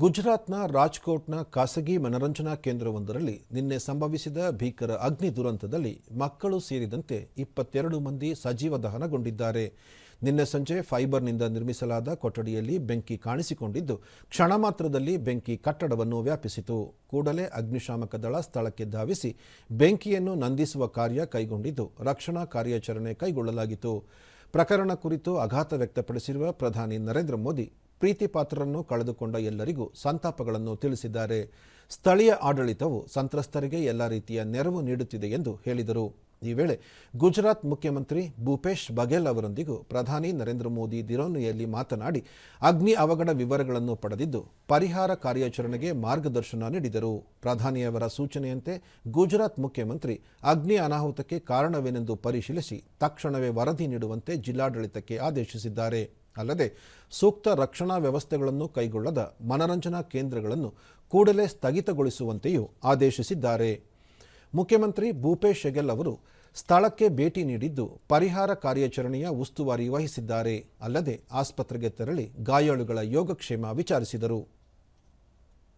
ಗುಜರಾತ್ನ ರಾಜ್ಕೋಟ್ನ ಖಾಸಗಿ ಮನರಂಜನಾ ಕೇಂದ್ರವೊಂದರಲ್ಲಿ ನಿನ್ನೆ ಸಂಭವಿಸಿದ ಭೀಕರ ಅಗ್ನಿ ದುರಂತದಲ್ಲಿ ಮಕ್ಕಳು ಸೇರಿದಂತೆ ಇಪ್ಪತ್ತೆರಡು ಮಂದಿ ಸಜೀವ ದಹನಗೊಂಡಿದ್ದಾರೆ. ನಿನ್ನೆ ಸಂಜೆ ಫೈಬರ್ನಿಂದ ನಿರ್ಮಿಸಲಾದ ಕೊಠಡಿಯಲ್ಲಿ ಬೆಂಕಿ ಕಾಣಿಸಿಕೊಂಡಿದ್ದು, ಕ್ಷಣ ಮಾತ್ರದಲ್ಲಿ ಬೆಂಕಿ ಕಟ್ಟಡವನ್ನು ವ್ಯಾಪಿಸಿತು. ಕೂಡಲೇ ಅಗ್ನಿಶಾಮಕ ದಳ ಸ್ಥಳಕ್ಕೆ ಧಾವಿಸಿ ಬೆಂಕಿಯನ್ನು ನಂದಿಸುವ ಕಾರ್ಯ ಕೈಗೊಂಡಿದ್ದು, ರಕ್ಷಣಾ ಕಾರ್ಯಾಚರಣೆ ಕೈಗೊಳ್ಳಲಾಗಿತ್ತು. ಪ್ರಕರಣ ಕುರಿತು ಆಘಾತ ವ್ಯಕ್ತಪಡಿಸಿರುವ ಪ್ರಧಾನಿ ನರೇಂದ್ರ ಮೋದಿ ಪ್ರೀತಿ ಪಾತ್ರರನ್ನು ಕಳೆದುಕೊಂಡ ಎಲ್ಲರಿಗೂ ಸಂತಾಪಗಳನ್ನು ತಿಳಿಸಿದ್ದಾರೆ. ಸ್ಥಳೀಯ ಆಡಳಿತವು ಸಂತ್ರಸ್ತರಿಗೆ ಎಲ್ಲ ರೀತಿಯ ನೆರವು ನೀಡುತ್ತಿದೆ ಎಂದು ಹೇಳಿದರು. ಈ ವೇಳೆ ಗುಜರಾತ್ ಮುಖ್ಯಮಂತ್ರಿ ಭೂಪೇಶ್ ಬಘೇಲ್ ಅವರೊಂದಿಗೂ ಪ್ರಧಾನಿ ನರೇಂದ್ರ ಮೋದಿ ದಿರೋನಿಯಲ್ಲಿ ಮಾತನಾಡಿ ಅಗ್ನಿ ಅವಘಡ ವಿವರಗಳನ್ನು ಪಡೆದಿದ್ದು ಪರಿಹಾರ ಕಾರ್ಯಾಚರಣೆಗೆ ಮಾರ್ಗದರ್ಶನ ನೀಡಿದರು. ಪ್ರಧಾನಿಯವರ ಸೂಚನೆಯಂತೆ ಗುಜರಾತ್ ಮುಖ್ಯಮಂತ್ರಿ ಅಗ್ನಿ ಅನಾಹುತಕ್ಕೆ ಕಾರಣವೇನೆಂದು ಪರಿಶೀಲಿಸಿ ತಕ್ಷಣವೇ ವರದಿ ನೀಡುವಂತೆ ಜಿಲ್ಲಾಡಳಿತಕ್ಕೆ ಆದೇಶಿಸಿದ್ದಾರೆ. ಅಲ್ಲದೆ ಸೂಕ್ತ ರಕ್ಷಣಾ ವ್ಯವಸ್ಥೆಗಳನ್ನು ಕೈಗೊಳ್ಳದ ಮನರಂಜನಾ ಕೇಂದ್ರಗಳನ್ನು ಕೂಡಲೇ ಸ್ಥಗಿತಗೊಳಿಸುವಂತೆಯೂ ಆದೇಶಿಸಿದ್ದಾರೆ. ಮುಖ್ಯಮಂತ್ರಿ ಭೂಪೇಶ್ ಹೆಗೆಲ್ ಅವರು ಸ್ಥಳಕ್ಕೆ ಭೇಟಿ ನೀಡಿದ್ದು ಪರಿಹಾರ ಕಾರ್ಯಾಚರಣೆಯ ಉಸ್ತುವಾರಿ ವಹಿಸಿದ್ದಾರೆ. ಅಲ್ಲದೆ ಆಸ್ಪತ್ರೆಗೆ ತೆರಳಿ ಗಾಯಾಳುಗಳ ಯೋಗಕ್ಷೇಮ ವಿಚಾರಿಸಿದರು.